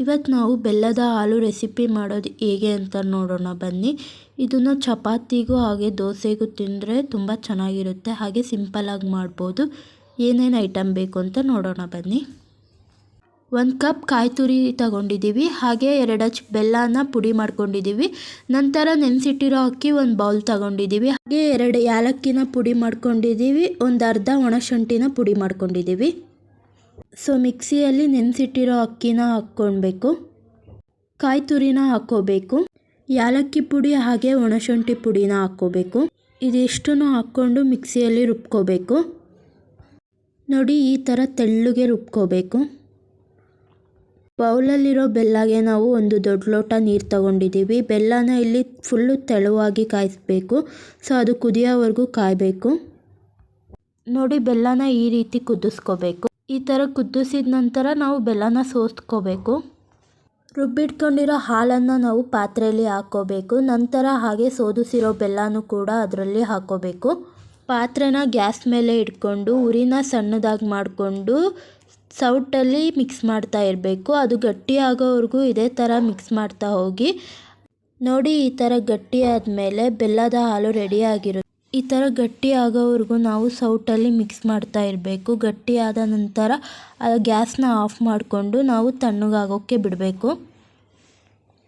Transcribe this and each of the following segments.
ಇವತ್ತು ನಾವು ಬೆಲ್ಲದ ಹಾಲು ರೆಸಿಪಿ ಮಾಡೋದು ಹೇಗೆ ಅಂತ ನೋಡೋಣ, ಬನ್ನಿ. ಇದನ್ನು ಚಪಾತಿಗೂ ಹಾಗೆ ದೋಸೆಗೂ ತಿಂದರೆ ತುಂಬ ಚೆನ್ನಾಗಿರುತ್ತೆ. ಹಾಗೆ ಸಿಂಪಲಾಗಿ ಮಾಡ್ಬೋದು. ಏನೇನು ಐಟಮ್ ಬೇಕು ಅಂತ ನೋಡೋಣ, ಬನ್ನಿ. ಒಂದು ಕಪ್ ಕಾಯಿ ತುರಿ ತಗೊಂಡಿದ್ದೀವಿ ಹಾಗೆ ಎರಡು ಹಚ್ ಬೆಲ್ಲನ ಪುಡಿ ಮಾಡ್ಕೊಂಡಿದ್ದೀವಿ ನಂತರ ನೆನೆಸಿಟ್ಟಿರೋ ಅಕ್ಕಿ ಒಂದು ಬೌಲ್ ತಗೊಂಡಿದ್ದೀವಿ ಹಾಗೆ ಎರಡು ಏಲಕ್ಕಿನ ಪುಡಿ ಮಾಡ್ಕೊಂಡಿದ್ದೀವಿ ಒಂದು ಅರ್ಧ ಒಣಶುಂಠಿನ ಪುಡಿ ಮಾಡ್ಕೊಂಡಿದ್ದೀವಿ ಸೊ ಮಿಕ್ಸಿಯಲ್ಲಿ ನೆನೆಸಿಟ್ಟಿರೋ ಅಕ್ಕಿನ ಹಾಕ್ಕೊಳ್ಬೇಕು. ಕಾಯಿ ತುರಿನ ಹಾಕ್ಕೋಬೇಕು ಯಾಲಕ್ಕಿ ಪುಡಿ ಹಾಗೆ ಒಣಶುಂಠಿ ಪುಡಿನ ಹಾಕ್ಕೋಬೇಕು ಇದಿಷ್ಟನ್ನು ಹಾಕ್ಕೊಂಡು ಮಿಕ್ಸಿಯಲ್ಲಿ ರುಬ್ಕೋಬೇಕು ನೋಡಿ, ಈ ಥರ ತೆಳ್ಳಗೆ ರುಬ್ಕೋಬೇಕು ಬೌಲಲ್ಲಿರೋ ಬೆಲ್ಲಗೆ ನಾವು ಒಂದು ದೊಡ್ಡ ಲೋಟ ನೀರು ತಗೊಂಡಿದ್ದೀವಿ. ಬೆಲ್ಲನ ಇಲ್ಲಿ ಫುಲ್ಲು ತೆಳುವಾಗಿ ಕಾಯಿಸ್ಬೇಕು. ಸೊ, ಅದು ಕುದಿಯೋವರೆಗೂ ಕಾಯಬೇಕು. ನೋಡಿ, ಬೆಲ್ಲನ ಈ ರೀತಿ ಕುದಿಸ್ಕೋಬೇಕು ಈ ಥರ ಕುದಿಸಿದ ನಂತರ ನಾವು ಬೆಲ್ಲನ ಸೋಸ್ಕೋಬೇಕು. ರುಬ್ಬಿಟ್ಕೊಂಡಿರೋ ಹಾಲನ್ನು ನಾವು ಪಾತ್ರೆಯಲ್ಲಿ ಹಾಕ್ಕೋಬೇಕು ನಂತರ ಹಾಗೆ ಸೋದಿಸಿರೋ ಬೆಲ್ಲನೂ ಕೂಡ ಅದರಲ್ಲಿ ಹಾಕ್ಕೋಬೇಕು ಪಾತ್ರೆನ ಗ್ಯಾಸ್ ಮೇಲೆ ಇಟ್ಕೊಂಡು, ಉರಿನ ಸಣ್ಣದಾಗಿ ಮಾಡಿಕೊಂಡು, ಸೌಟಲ್ಲಿ ಮಿಕ್ಸ್ ಮಾಡ್ತಾ ಇರಬೇಕು. ಅದು ಗಟ್ಟಿ ಆಗೋವರೆಗೂ ಇದೇ ಥರ ಮಿಕ್ಸ್ ಮಾಡ್ತಾ ಹೋಗಿ, ನೋಡಿ ಈ ಥರ ಗಟ್ಟಿ ಆದಮೇಲೆ ಬೆಲ್ಲದ ಹಾಲು ರೆಡಿ ಆಗಿರುತ್ತೆ ಈ ಥರ ಗಟ್ಟಿ ಆಗೋವರೆಗೂ ನಾವು ಸೌಟಲ್ಲಿ ಮಿಕ್ಸ್ ಮಾಡ್ತಾ ಇರಬೇಕು. ಗಟ್ಟಿ ಆದ ನಂತರ ಗ್ಯಾಸ್ನ ಆಫ್ ಮಾಡಿಕೊಂಡು ನಾವು ತಣ್ಣಗಾಗೋಕ್ಕೆ ಬಿಡಬೇಕು.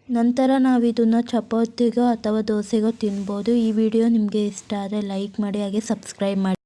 ನಂತರ ನಾವು ಇದನ್ನು ಚಪಾತಿಗೋ ಅಥವಾ ದೋಸೆಗೋ ತಿನ್ಬೋದು. ಈ ವಿಡಿಯೋ ನಿಮಗೆ ಇಷ್ಟ ಆದರೆ ಲೈಕ್ ಮಾಡಿ, ಹಾಗೆ ಸಬ್ಸ್ಕ್ರೈಬ್ ಮಾಡಿ.